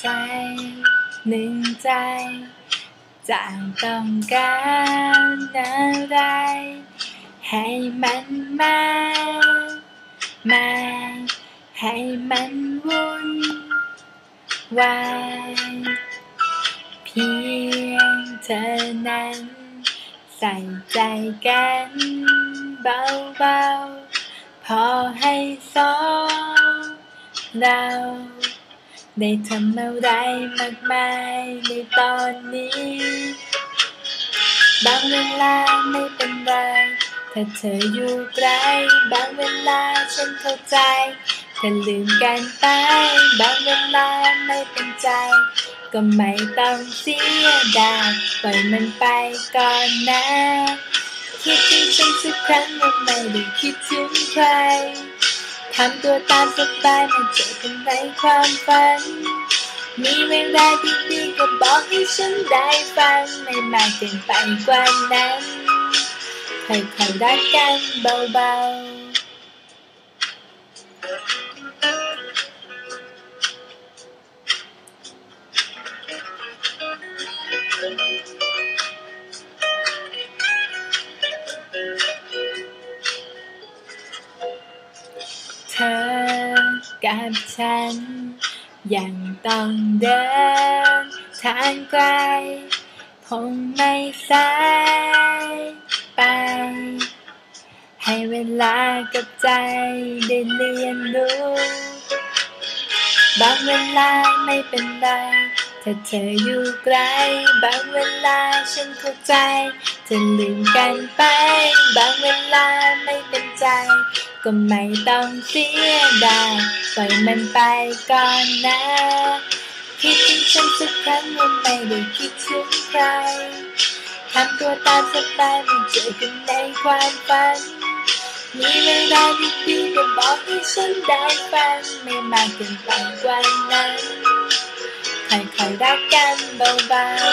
ใจจะต้องการอะไร ให้มันมา มา ให้มันวุ่นวายเพียงเธอนั้น ใส่ใจกันเบาๆ พอให้สองเรา ได้ทำอะไรมากมายในตอนนี้ บางเวลาไม่เป็นไร ถ้าเธออยู่ไกล บางเวลาฉันเข้าใจเธอลืมกันไป บางเวลาไม่เป็นใจ ก็ไม่ต้องเสียดายปล่อยมันไปก่อนนะ คิดถึงฉันสักครั้งยังไม่ได้คิดถึงใคร ทำตัวตามสบายมาเจอกันในความฝัน มีเวลาดีๆก็บอกให้ฉันได้ฟัง ไม่มากเกินไปกว่านั้นค่อยๆรักกันเบาๆ อกับฉัน ยังต้องเดินทางไกล คงไม่สายไป ให้เวลากับใจได้เรียนรู้ บางเวลาไม่เป็นไร ถ้าเธออยู่ไกล บางเวลาฉันเข้าใจ จะลืมกันไป บางเวลาไม่เป็นใจ ก็ไม่ต้องเสียดายปล่อยมันไปก่อนนะ คิดถึงฉันสักครั้งว่าไม่ได้คิดถึงใครทำตัวตามสบายไม่เจอกันในความฝัน มีเวลาดีๆก็บอกให้ฉันได้ฟังไม่มากเกินไปกว่านั้น ค่อยๆรักกันเบาๆ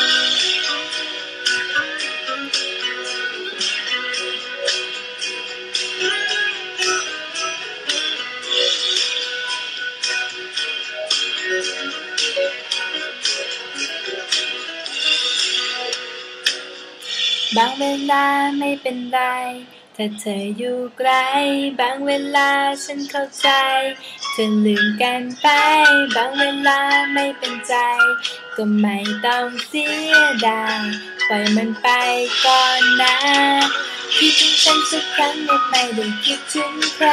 บางเวลาไม่เป็นไร ถ้าเธออยู่ไกล บางเวลาฉันเข้าใจจะลืมกันไป บางเวลาไม่เป็นใจ ก็ไม่ต้องเสียดายปล่อยมันไปก่อนนะคิดถึงฉันสักครั้งไม่ไม่ได้คิดถึงใคร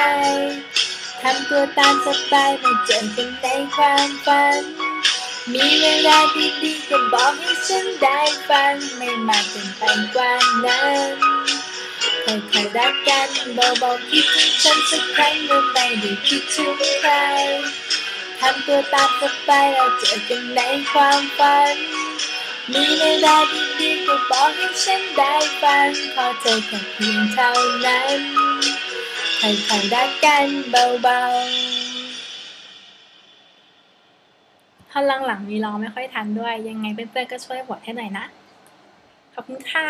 ทำตัวตามสบายไม่เจอกันในความฝัน มีเวลาดีๆก็บอกให้ฉันได้ฟัง ไม่มากเกินไปกว่านั้น ค่อยๆรักกันเบาๆคิดถึงฉันสักครั้งเมื่อไม่ได้คิดถึงใครทำตัวตามสบายเราเจอกันในความฝัน มีเวลาดีๆก็บอกให้ฉันได้ฟังขอเธอแค่เพียงเท่านั้นค่อยๆรักกันเบาๆท่อนหลังๆมีร้องไม่ค่อยทันด้วย ยังไงเพื่อนๆก็ช่วยบทให้หน่อยนะ ขอบคุณค่ะ